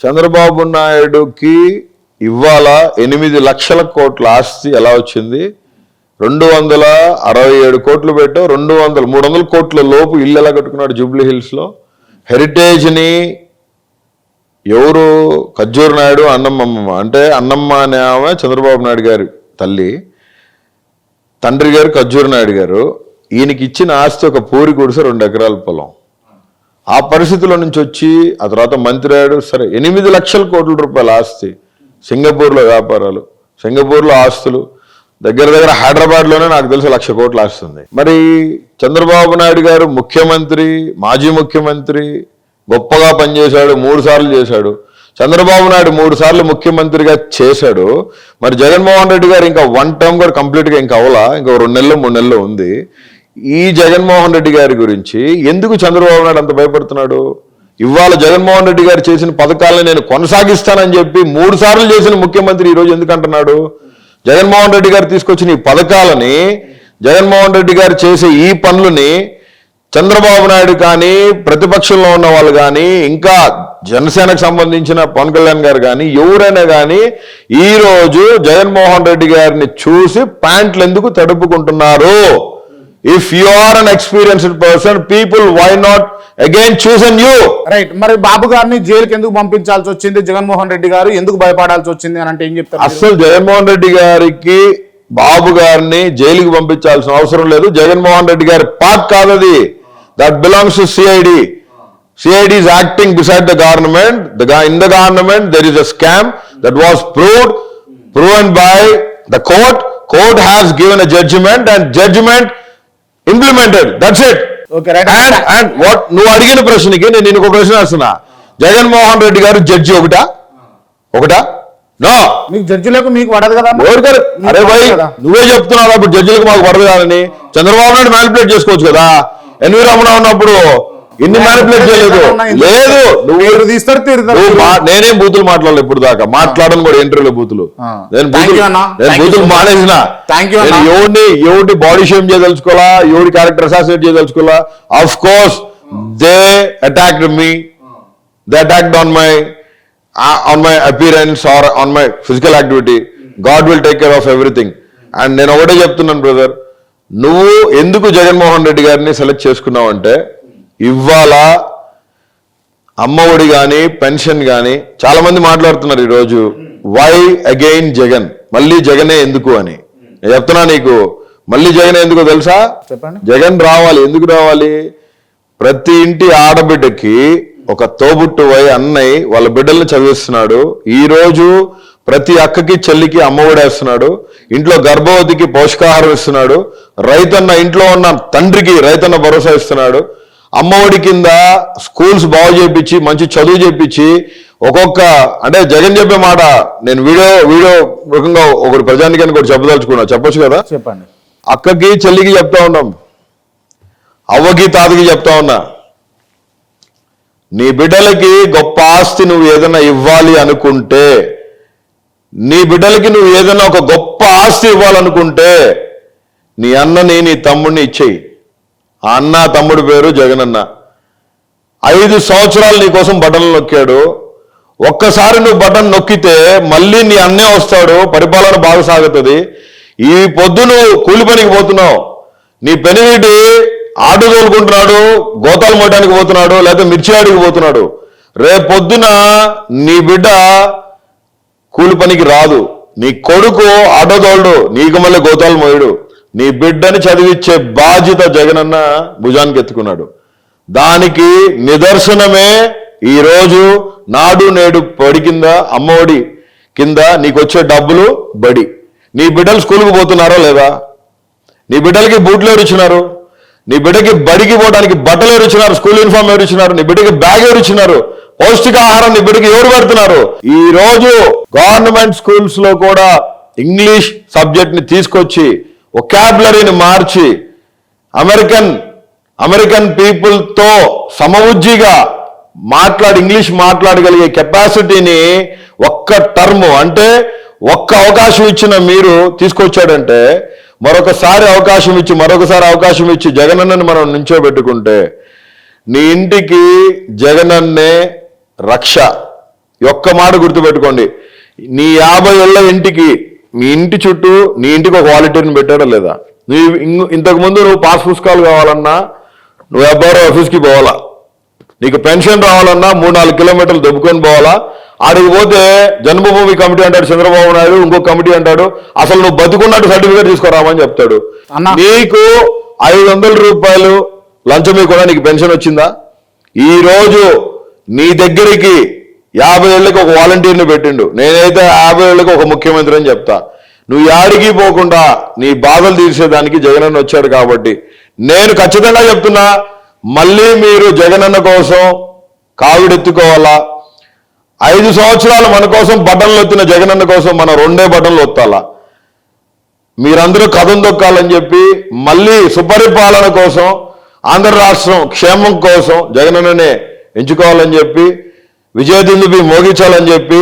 చంద్రబాబు నాయుడుకి ఇవాళ ఎనిమిది లక్షల కోట్ల ఆస్తి ఎలా వచ్చింది? రెండు వందల అరవై ఏడు కోట్లు పెట్టావు రెండు వందల మూడు వందల కోట్ల లోపు ఇల్లు ఎలా కట్టుకున్నాడు జూబ్లీ హిల్స్లో? హెరిటేజ్ని ఎవరు? ఖజ్జూర్ నాయుడు అన్నమ్మమ్మ. అంటే అన్నమ్మ అనే ఆమె చంద్రబాబు నాయుడు గారి తల్లి. తండ్రి గారు ఖజ్జూర్ నాయుడు గారు. ఈయనకి ఇచ్చిన ఆస్తి ఒక పూరి గుడిసె రెండు ఎకరాల పొలం. ఆ పరిస్థితుల నుంచి వచ్చి ఆ తర్వాత మంత్రి అయ్యాడు. సరే ఎనిమిది లక్షల కోట్ల రూపాయల ఆస్తి సింగపూర్లో వ్యాపారాలు సింగపూర్లో ఆస్తులు. దగ్గర దగ్గర హైదరాబాద్లోనే నాకు తెలిసి లక్ష కోట్లు ఆస్తుంది మరి చంద్రబాబు నాయుడు గారు ముఖ్యమంత్రి మాజీ ముఖ్యమంత్రి గొప్పగా పనిచేశాడు మూడు సార్లు చేశాడు. చంద్రబాబు నాయుడు మూడు సార్లు ముఖ్యమంత్రిగా చేశాడు. మరి జగన్మోహన్ రెడ్డి గారు ఇంకా వన్ టర్మ్ కూడా కంప్లీట్గా ఇంకా అవలా. ఇంకా రెండు నెలలు మూడు నెలలు ఉంది. ఈ జగన్మోహన్ రెడ్డి గారి గురించి ఎందుకు చంద్రబాబు నాయుడు అంత భయపడుతున్నాడు? ఇవాళ జగన్మోహన్ రెడ్డి గారు చేసిన పథకాలను నేను కొనసాగిస్తానని చెప్పి మూడు సార్లు చేసిన ముఖ్యమంత్రి ఈరోజు ఎందుకు అంటున్నాడు? జగన్మోహన్ రెడ్డి గారు తీసుకొచ్చిన ఈ పథకాలని జగన్మోహన్ రెడ్డి గారు చేసే ఈ పనులని చంద్రబాబు నాయుడు కానీ ప్రతిపక్షంలో ఉన్న వాళ్ళు కానీ ఇంకా జనసేనకు సంబంధించిన పవన్ కళ్యాణ్ గారు కానీ ఎవరైనా కానీ ఈ రోజు జగన్మోహన్ రెడ్డి గారిని చూసి ప్యాంట్లు ఎందుకు తడుపుకుంటున్నారు? If you are unexperienced person people why not again chosen you right మరి బాబు గారిని జైలుకి ఎందుకు పంపించాల్సి వచ్చింది? జగన్మోహన్ రెడ్డి గారు ఎందుకు భయపడాల్సి వచ్చింది అని అంటే ఏం చెప్తారు మీరు? అస్సలు జగన్మోహన్ రెడ్డి గారికి బాబు గారిని జైలుకి పంపించాల్సిన అవసరం లేదు. జగన్మోహన్ రెడ్డి గారి పార్ట్ కాదు అది. That belongs to CID CID is acting beside the government the in the government there is a scam that was proved proven by the court court has given a judgement and judgement implemented that's it okay right and and what నువ్వు అడిగిన ప్రశ్నకి నేను నీకు ఒక ప్రశ్న వేస్తున్నా జగన్మోహన్ రెడ్డి గారు judge ఒకటా? ఒకటా? నో మీకు జడ్జిలకు మీకు పడదు కదా అన్న? ఎవరు గారు మీకు అరే భయ్? నువ్వే చెప్తున్నావు అప్పుడు జడ్జిలకు మాకు పడదు కాదని. చంద్రబాబు నాయుడు మ్యానిపులేట్ చేసుకోవచ్చు కదా. ఎన్వి రమణ ఉన్నప్పుడు ఇన్ని మ్యానిపులేట్ చేయలేదు. లేదు. నువ్వు తీస్తారు మా- నేనేం బూతులు మాట్లాడలేదు ఇప్పుడు దాకా. మాట్లాడను కూడా ఇంటర్వ్యూలో బూతులు. నేను బూతులు. నేను బూతులు. మానేసిన. ఎవరిని ఎవరిని బాడీ షేమ్ చేయదలుచుకోవాలా? ఎవరి character assassinate చేయదలుచుకోవాలా? Of course they attacked me they attacked on my on my appearance or on my physical activity God will take care of everything and నేను ఒకటే చెప్తున్నాను బ్రదర్ నువ్వు ఎందుకు జగన్మోహన్ రెడ్డి గారిని సెలెక్ట్ చేసుకున్నావు అంటే ఇవాళ అమ్మఒడి కానీ పెన్షన్ కానీ చాలా మంది మాట్లాడుతున్నారు ఈరోజు వై అగైన్ జగన్? మళ్ళీ జగనే ఎందుకు అని? నేను చెప్తున్నా నీకు మళ్ళీ జగనే ఎందుకో తెలుసా? చెప్పండి. జగన్ రావాలి. ఎందుకు రావాలి? ప్రతి ఇంటి ఆడబిడ్డకి ఒక తోబుట్టువై అన్నయ్య వాళ్ళ బిడ్డల్ని చదివిస్తున్నాడు. ఈ రోజు ప్రతి అక్కకి చెల్లికి అమ్మఒడేస్తున్నాడు ఇంట్లో గర్భవతికి పోషకాహారం ఇస్తున్నాడు. రైతన్న ఇంట్లో ఉన్న తండ్రికి రైతన్న భరోసా ఇస్తున్నాడు. అమ్మఒడి కింద స్కూల్స్ బాగు చేపించి మంచి చదువు చేపించి ఒక్కొక్క అంటే జగన్ చెప్పే మాట నేను వీడియో వీడియో రకంగా ఒకటి ప్రజానికానికి ఒకటి చెప్పదలుచుకున్నా. చెప్పొచ్చు కదా? చెప్పండి. అక్కకి చెల్లికి చెప్తా ఉన్నాం. అవ్వకి తాతకి చెప్తా ఉన్నా. నీ బిడ్డలకి గొప్ప ఆస్తి నువ్వు ఏదైనా ఇవ్వాలి అనుకుంటే నీ బిడ్డలకి నువ్వు ఏదైనా ఒక గొప్ప ఆస్తి ఇవ్వాలనుకుంటే నీ అన్నని నీ తమ్ముడిని ఇచ్చేయి. ఆ అన్న తమ్ముడి పేరు జగనన్న. ఐదు సంవత్సరాలు నీ కోసం బటన్లు నొక్కాడు. ఒక్కసారి నువ్వు బటన్ నొక్కితే మళ్ళీ నీ అన్నే వస్తాడు పరిపాలన బాగా సాగుతుంది ఈ పొద్దు నువ్వు కూలి పనికి పోతున్నావు. నీ పెనిమిటి ఆటో తోలుకుంటున్నాడు గోతాలు మోయడానికి పోతున్నాడు లేకపోతే మిర్చి ఆడికి పోతున్నాడు. రేపొద్దున నీ బిడ్డ కూలి పనికి రాదు. నీ కొడుకు ఆటో తోలుడు నీకు మళ్ళీ గోతాలు మోయడు. నీ బిడ్డని చదివించే బాధ్యత జగనన్న భుజానికి ఎత్తుకున్నాడు. దానికి నిదర్శనమే ఈరోజు నాడు నేడు బడి కింద అమ్మఒడి కింద నీకు వచ్చే డబ్బులు బడి. నీ బిడ్డలు స్కూల్కి పోతున్నారో లేదా? నీ బిడ్డలకి బూట్లు ఎవరిచ్చినారు? నీ బిడ్డకి బడికి పోవడానికి బట్టలు ఎవరిచ్చినారు? School uniform ఎవరిచ్చినారు? నీ బిడ్డకి బ్యాగ్ ఎవరిచ్చినారు? పౌష్టికాహారం నీ బిడ్డకి ఎవరు పెడుతున్నారు? ఈ రోజు గవర్నమెంట్ స్కూల్స్లో కూడా ఇంగ్లీష్ సబ్జెక్ట్ని తీసుకొచ్చి ఒకాబులరీని మార్చి అమెరికన్ అమెరికన్ పీపుల్తో సమవుజ్జిగా మాట్లాడి ఇంగ్లీష్ మాట్లాడగలిగే కెపాసిటీని ఒక్క టర్మ్ అంటే ఒక్క అవకాశం ఇచ్చిన మీరు తీసుకొచ్చాడంటే మరొకసారి అవకాశం ఇచ్చి మరొకసారి అవకాశం ఇచ్చి జగనన్నని మనం నించోబెట్టుకుంటే నీ ఇంటికి జగనన్నే రక్ష ఒక్క మాట గుర్తుపెట్టుకోండి. నీ యాభై ఏళ్ళ ఇంటికి మీ ఇంటి చుట్టూ నీ ఇంటికి ఒక వాలంటీర్ని పెట్టాడా లేదా? నువ్వు ఇంగు- ఇంతకు ముందు నువ్వు పాస్ పుస్తకాలు కావాలన్నా నువ్వు ఎవ్వరో ఆఫీస్కి పోవాలా? నీకు పెన్షన్ రావాలన్నా మూడు నాలుగు కిలోమీటర్లు దొబ్బుకొని పోవాలా? ఆడికి పోతే జన్మభూమి కమిటీ అంటాడు చంద్రబాబు నాయుడు ఇంకో కమిటీ అంటాడు అసలు నువ్వు బతుకున్నట్టు సర్టిఫికేట్ తీసుకురామని చెప్తాడు. నీకు ఐదు వందల రూపాయలు లంచమే కూడా నీకు పెన్షన్ వచ్చిందా? ఈ రోజు నీ దగ్గరికి యాభై ఏళ్ళకి ఒక వాలంటీర్ని పెట్టిండు. నేనైతే యాభై ఏళ్ళకి ఒక ముఖ్యమంత్రి అని చెప్తా. నువ్వు యాడికి పోకుండా నీ బాధలు తీర్చేదానికి జగనన్న వచ్చాడు కాబట్టి నేను ఖచ్చితంగా చెప్తున్నా మళ్ళీ మీరు జగనన్న కోసం కావిడెత్తుకోవాలా? ఐదు సంవత్సరాలు మన కోసం బటన్లు ఎత్తిన జగనన్న కోసం మనం రెండే బటన్లు ఒత్తాలా? మీరందరూ కథం దొక్కాలని చెప్పి మళ్ళీ సుపరిపాలన కోసం ఆంధ్ర రాష్ట్రం క్షేమం కోసం జగనన్ననే ఎంచుకోవాలని చెప్పి విజయదుందుబి మోగించాలని చెప్పి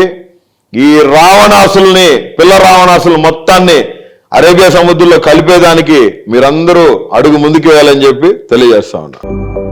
ఈ రావణాసుల్ని పిల్ల రావణాసులు మొత్తాన్ని అరేబియా సముద్రంలో కలిపేదానికి మీరందరూ అడుగు ముందుకు వేయాలని చెప్పి తెలియజేస్తా ఉన్నారు